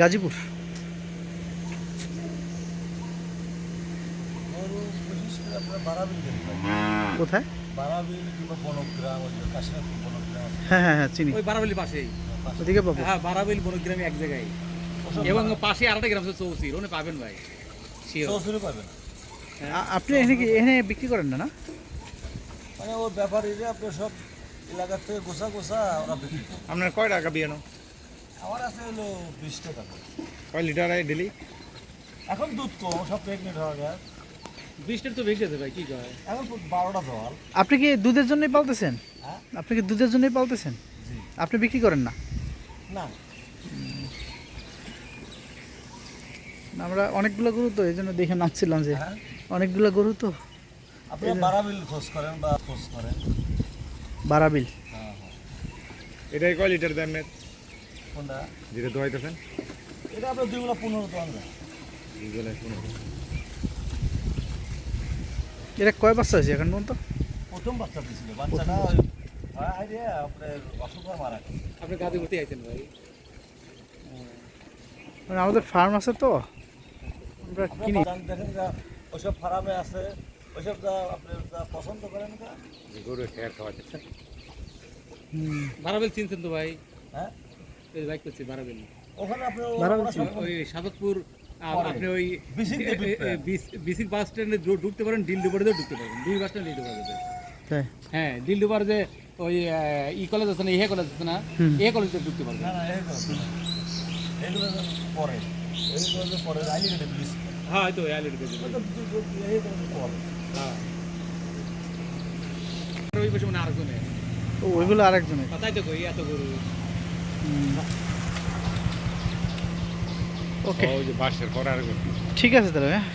গাজীপুর। কোথায়? বারাবিল কিংবা বনগ্রাম ওই বনগ্রাম হ্যাঁ হ্যাঁ হ্যাঁ চিনি। ওই বারাবলি পাশেই। পাশে। ওদিকে পাবো। হ্যাঁ বারাবলি বনগ্রামে এক জায়গায়। এবং পাশে আরেকটা গ্রাম আছে পাবেন ভাই। পাবেন। আপনি এখানে কি এখানে বিক্রি করেন না না? মানে ওর ব্যাপারীরা আপনার সব এলাকার থেকে গোছা গোছা ওরা বিক্রি আপনার কয় টাকা বিয়ানো? আমার আছে হলো বিশ টাকা। কয় লিটার আয় ডেলি এখন দুধ কম সব প্রেগনেন্ট হয়ে গেছে বৃষ্টির তো বেশি ভাই কি কয়? এখন বারোটা দল আপনি কি দুধের জন্যই পালতেছেন? হ্যাঁ। আপনি কি দুধের জন্যই পালতেছেন? আপনি বিক্রি করেন না? না। আমরা অনেকগুলো গরু তো এই জন্য দেখে নামছিলাম যে হ্যাঁ। অনেকগুলো গরু তো। আপনারা বারাবিল খোঁজ করেন বা খোঁজ করেন। বারাবিল। হ্যাঁ হ্যাঁ। এটাই কয় লিটার দেন মেদ কোনটা? যেটা দোয়াইতেছেন? এটা আপনার দুইগুলো পনেরো তো আনবে এটা কয় বাচ্চা হয়েছে এখন পর্যন্ত? প্রথম বাচ্চা দিয়েছিল। বাচ্চাটা হয় আপনার অসুখ মারা আপনি গাদি আইতেন ভাই। মানে আমাদের ফার্ম আছে তো। আমরা কিনি। দেখেন যা ওইসব ফার্মে আছে। ওইসব যা আপনি যা পছন্দ করেন গরু খেয়ার চিনছেন তো ভাই। হ্যাঁ? এই বাইক করছি বারাবেল ওখানে আপনি ওই সাদতপুর আপনি ওই। বিসিক বাস স্ট্যান্ডে ঢুকতে পারেন ঢুকতে পারেন। দুই বাস স্ট্যান্ড হ্যাঁ যে ওই ই কলেজ আছে না ইহে কলেজ আছে না এ কলেজে ঢুকতে পারবেন পরে। হ্যাঁ তো ওইগুলো আরেকজনের। তাই তো কই এত গরু। ওকে পরে ঠিক আছে তাহলে হ্যাঁ?